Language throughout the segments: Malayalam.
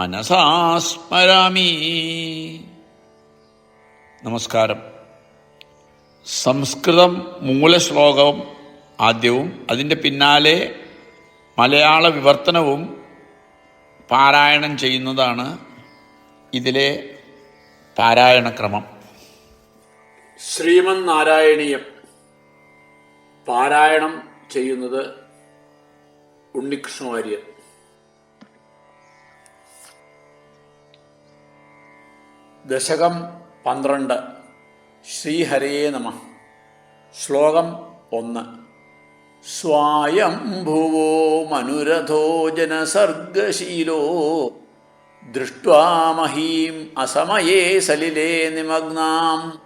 മനസാ സ്മരാമി നമസ്കാരം. സംസ്കൃതം മൂലശ്ലോകവും ആദ്യവും അതിന്റെ പിന്നാലെ മലയാള വിവർത്തനവും പാരായണം ചെയ്യുന്നതാണ് ഇതിലെ പാരായണക്രമം. ശ്രീമൻ നാരായണീയം പാരായണം ചെയ്യുന്നത് ഉണ്ണികൃഷ്ണവാര്യർ ദശകം പന്ത്രണ്ട്. ശ്രീഹരേ നമ. ശ്ലോകം ഒന്ന്. സ്വായംഭുവോ മനുരഥോ ജനസർഗശീലോ. ദൃഷ്ട്വാ അസമയേ സലിലേ നിമഗ്നാം.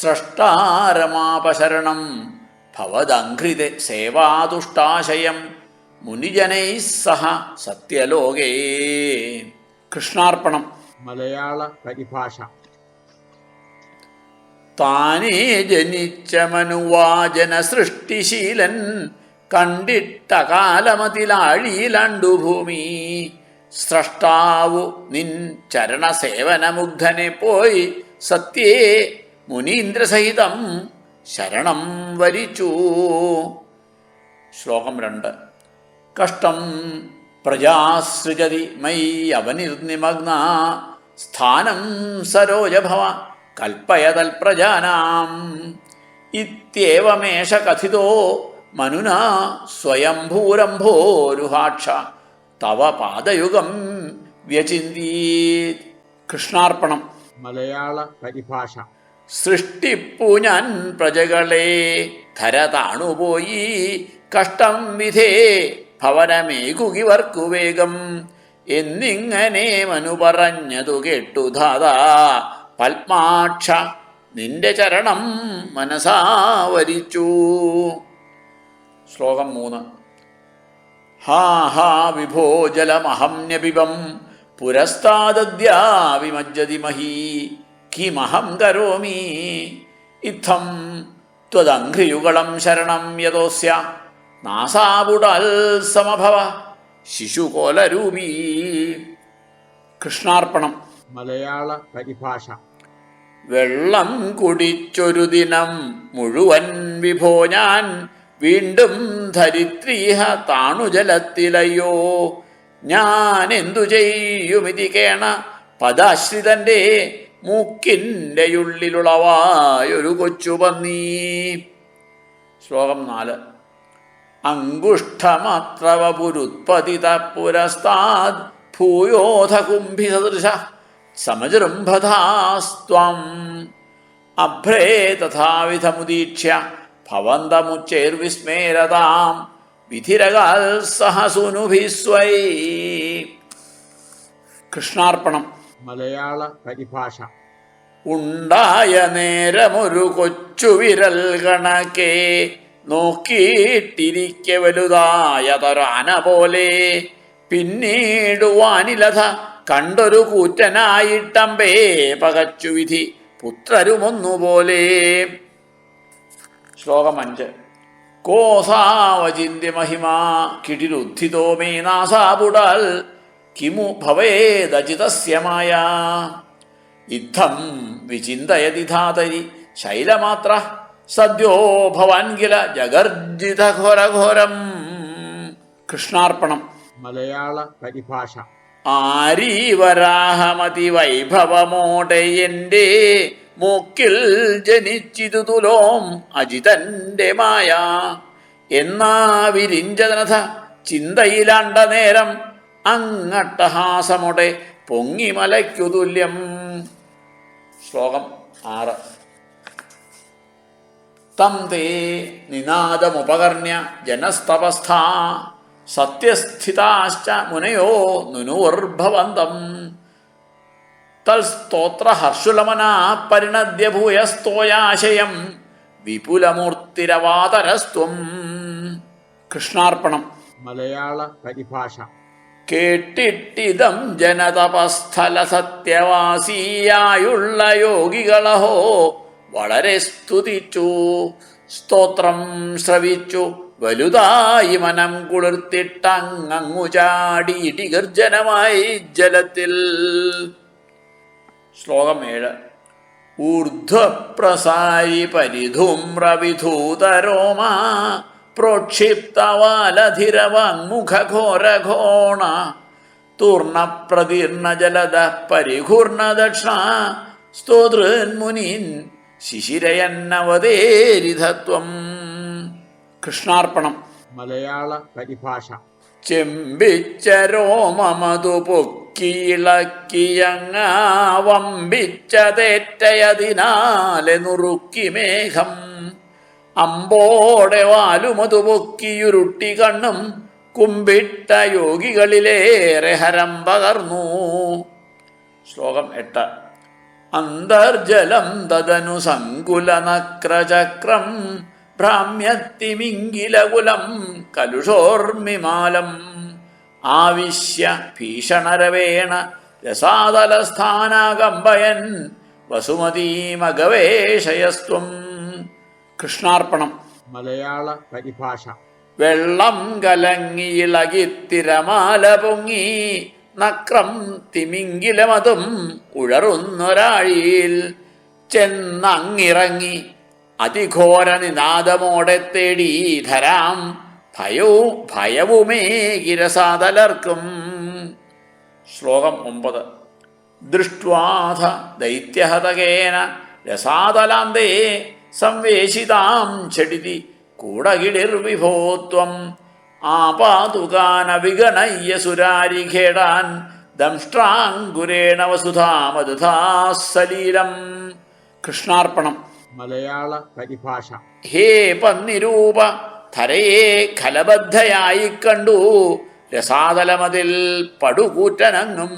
സ്രഷ്ടാരമാപശരണം ഭവദംഘ്രിത സേവാതുഷ്ടാശയം മുനിജനൈ സഹ സത്യലോകേ. കൃഷ്ണാർപ്പണം. മലയാള പരിഭാഷ. താനേ ജനിച്ച മനുവാചന സൃഷ്ടിശീലൻ കണ്ടിട്ട കാലമതിലാഴിയിലണ്ടു ഭൂമി സ്രഷ്ടാവു നിൻ ചരണസേവനമുഗ്ധനെ പോയി സത്യേ മുനീന്ദ്രസഹിതം ശരണം വരിച്ചു. ശ്ലോകം രണ്ട്. കഷ്ടം പ്രജാസൃജതി മൈ അവനിർനിമഗ്ന സ്ഥാനം സരോജഭവ കൽപ്പയതൽപ്രജാനാം. ഇത്യേവമേഷ കഥിതോ മനുനാ സ്വയംഭൂരംഭോരുഹാക്ഷ. തവ പാദയുഗം വ്യചിന്തീത് കൃഷ്ണാർപ്പണം. മലയാള പരിഭാഷ. സൃഷ്ടിപ്പു ഞാൻ പ്രജകളെ ധര താണുപോയി കഷ്ടം വിധേ ഭവനമേകുകിവർക്കു വേഗം. എന്നിങ്ങനെ മനു പറഞ്ഞതു കേട്ടു ധാതാ പത്മാക്ഷ നിന്റെ ചരണം മനസാവരിച്ചു ശ്ലോകം മൂന്ന്. ഹാ ഹാ വിഭോ ജലമഹംന്യപിബം പുരസ്താദ്യാ വിമജ്ജതി മഹീ കിമഹം കരോമി ഇത്തം ത്വദംഘ്രിയുഗളം ശരണം യതോസ്യ നാസാബുടൽ സമഭവ ശിശുകോലരൂപീ. കൃഷ്ണാർപ്പണം. മലയാള പരിഭാഷ. വെള്ളം കുടിച്ചൊരു ദിനം മുഴുവൻ വിഭോ ഞാൻ വീണ്ടും ധരിത്രീഹ താണുജലത്തിലയ്യോ. ഞാൻ എന്തു ചെയ്യുമിതി കേണ പദാശ്രിതന്റെ മൂക്കിന്റെ ഉള്ളിലുളവായൊരു കൊച്ചു പന്നീ ശ്ലോകം നാല്. അങ്കുഷ്ഠമാത്രവ പുരുത്പതിത പുരസ്താദ് ഭൂയോധ കുംഭിസദൃശ സമജൃംഭധാസ്ത്വം അഭ്രേ തഥാവിധമുദീക്ഷ്യ ഭവന്തമുച്ചേർവിസ്മേരതാം വിധിരകാൽ സഹസുനുഭിസ്വൈ. കൃഷ്ണാർപ്പണം. മലയാള പരിഭാഷ. ഉണ്ടായ നേരമൊരു കൊച്ചു വിരൽ കണക്കെ നോക്കിയിട്ടിരിക്കെ വലുതായതൊരാന പോലെ. പിന്നീട് വാനിലഥ കണ്ടൊരു കൂറ്റനായിട്ടമ്പേ പകച്ചു വിധി പുത്രരുമൊന്നുപോലെ. ശ്ലോകം അഞ്ച്. കോസാവചിന്യ മഹിമ കിടിരുദ്ധിതോ മേ നാസാപുടൽ കിമു ഭവേദചിതസ്യ മായ. ഇത്തം വിചിന്തയതി ധാതരി ശൈലമാത്ര സദ്യോ ഭവാൻ കില ജഗർജിത ഘോരഘോരം. കൃഷ്ണാർപ്പണം. മലയാള പരിഭാഷ. ആരീവരാഹമതി വൈഭവമോടെ എന്റെ മൂക്കിൽ ജനിച്ചിതു തുലോം അജിതന്റെ മായ. എന്നാ വിരിഞ്ചനഥ ചിന്തയിലാണ്ട നേരം അങ്ങട്ടഹാസമുടെ പൊങ്ങിമലയ്ക്കു തുല്യം. ശ്ലോകം ആറ്. തം തേ നിനാദമുപകർണ്യ ജനസ്തപസ്ഥ സത്യസ്ഥിതാശ്ച മുനയോ നുനുവർഭവന്തം തൽസ്തോത്രഹർഷുലമന പരിണദ്യ ഭൂയസ്തോയാശയം വിപുലമൂർത്തിരവാതരസ്ത്വം കൃഷ്ണാർപ്പണം. മലയാള പരിഭാഷ. കേട്ടിട്ടിതം ജനതപസ്ഥല സത്യവാസിയായുള്ള യോഗികളഹോ വളരെ സ്തുതിച്ചു സ്തോത്രം ശ്രവിച്ചു. വലുതായി മനം കുളിർത്തിട്ടങ്ങു ചാടി ഇടിഗർജനമായി ജലത്തിൽ. ശ്ലോകം ഏഴ്. ഊർധ്വപ്രസാരി പരിധൂമ്രവിധൂതരോമ തൂർണ തൂർണപ്രതീർണ ജലദ പരിഘൂർണ ദക്ഷ സ്തോതൃന്മുനീൻ ശിശിരയന്നവതേരിധത്വം കൃഷ്ണാർപ്പണം. മലയാള പരിഭാഷ. ചെമ്പിച്ച രോമമതു പൊക്കിയിളക്കിയങ്ങാവമ്പിച്ചതേറ്റയതിനാലെ നുറുക്കി മേഘം അമ്പോടെ വാലുമതു പൊക്കിയുരുട്ടി കണ്ണും കുമ്പിട്ട യോഗികളിലേറെ ഹരം പകർന്നു. ശ്ലോകം എട്ട്. അന്തർജലം തദനു സങ്കുലനക്രചക്രം ഭ്രാമ്യത്തിമിങ്കിലകുലം കലുഷോർമിമാലം. ആവിശ്യ ഭീഷണരവേണ രസാതലസ്ഥാനാകമ്പയൻ വസുമതീമഗവേഷയസ്ത്വം. കൃഷ്ണാർപ്പണം. മലയാള പരിഭാഷ. വെള്ളം കലങ്ങിയിളകി തിരമാല പൊങ്ങി നക്രം തിമിങ്കിലമതും ഉഴറുന്നൊരാഴിയിൽ ചെന്നങ്ങിറങ്ങി അതിഘോര നിനാദമോടെ തേടി ധരാം. ഭയവും ഭയവുമേ ഗിരസാതലർക്കും. ശ്ലോകം ഒമ്പത്. ദൃഷ്ട്വാഥ ദൈത്യഹതകേന രസാതലാന്തേ സംവേശിതാം ചെടിതി കൂടകിടിർവിഭോത്വം ആപാതുകാന വിഗണയ്യ സുരാരിഖേടാൻ ദംഷ്ട്രാങ്കുരേണ കൃഷ്ണാർപ്പണം. മലയാള പരിഭാഷ. ഹേ പന്നിരൂപ ധരയെ ഖലബദ്ധയായി കണ്ടു. രസാതലമതിൽ പടുകൂറ്റനങ്ങും.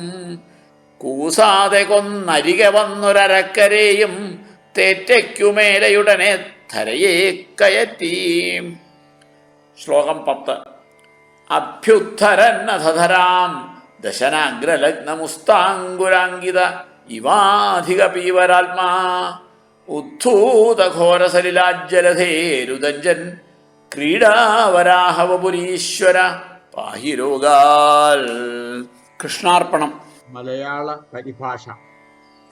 കൂസാതെ കൊന്നരികെ വന്നൊരക്കരെയും തേറ്റയ്ക്കുമേലയുടനെ ധരയെ കയറ്റി. ശ്ലോകം പത്ത്. അഭ്യുദ്ധരന്നധരാം ദശനാഗ്രലഗ്നമുസ്താങ്കുരാങ്കിത ഇവാധിക പീവരാത്മാ. ഉദ്ധൂതഘോരസലിലാജ്ജലധേരുദഞ്ജൻ ക്രീഡാവരാഹവപുരീശ്വര പാഹി രോഗാൽ കൃഷ്ണാർപ്പണം. മലയാള പരിഭാഷ.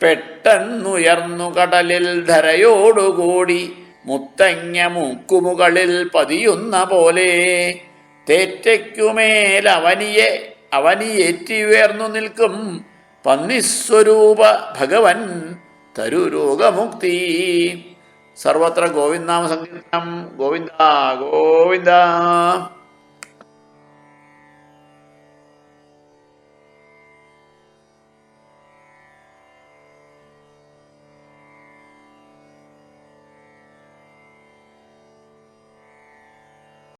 പെട്ടെന്നുയർന്നു കടലിൽ ധരയോടുകൂടി മുത്തങ്ങ മൂക്കുമുകളിൽ പതിയുന്ന പോലെ തേറ്റയ്ക്കുമേൽ അവനിയെ അവനിയേറ്റി ഉയർന്നു നിൽക്കും. പന്നിസ്വരൂപ ഭഗവൻ തരുരോഗമുക്തി സർവത്ര ഗോവിന്ദാമ സങ്കീർത്തനം ഗോവിന്ദ ഗോവിന്ദ.